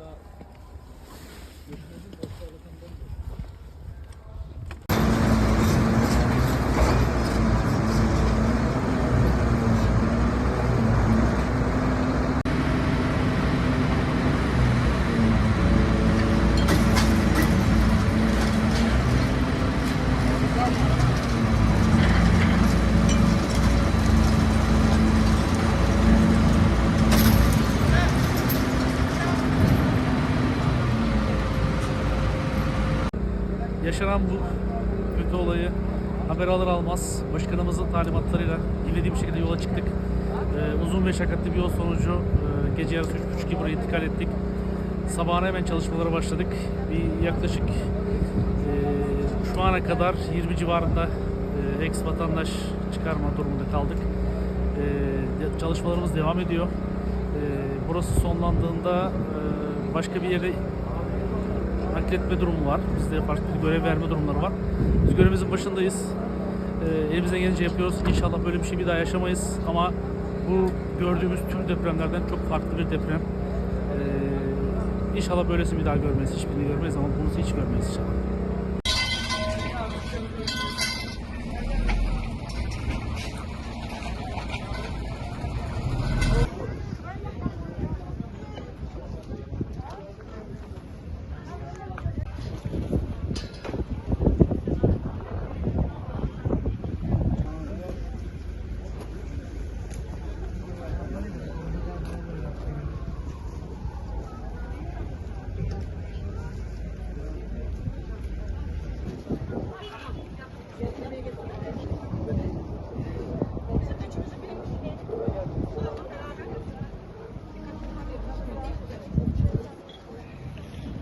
车，yaşanan bu kötü olayı haber alır almaz başkanımızın talimatlarıyla dilediğim şekilde yola çıktık. Ee, uzun ve meşakkatli bir yol sonucu e, gece yarısı 3.30 gibi buraya intikal ettik. Sabahına hemen çalışmalara başladık. Bir yaklaşık e, şu ana kadar 20 civarında e, ex vatandaş çıkarma durumunda kaldık. E, çalışmalarımız devam ediyor. E, burası sonlandığında e, başka bir yere nakletme durumu var. Bizde farklı görev verme durumları var. Biz görevimizin başındayız. Ee, elimizden gelince yapıyoruz. İnşallah böyle bir şey bir daha yaşamayız. Ama bu gördüğümüz tüm depremlerden çok farklı bir deprem. Ee, inşallah böylesini bir daha görmeyiz. Hiçbirini görmeyiz ama bunu hiç görmeyiz inşallah. 絶対にいけそうだね。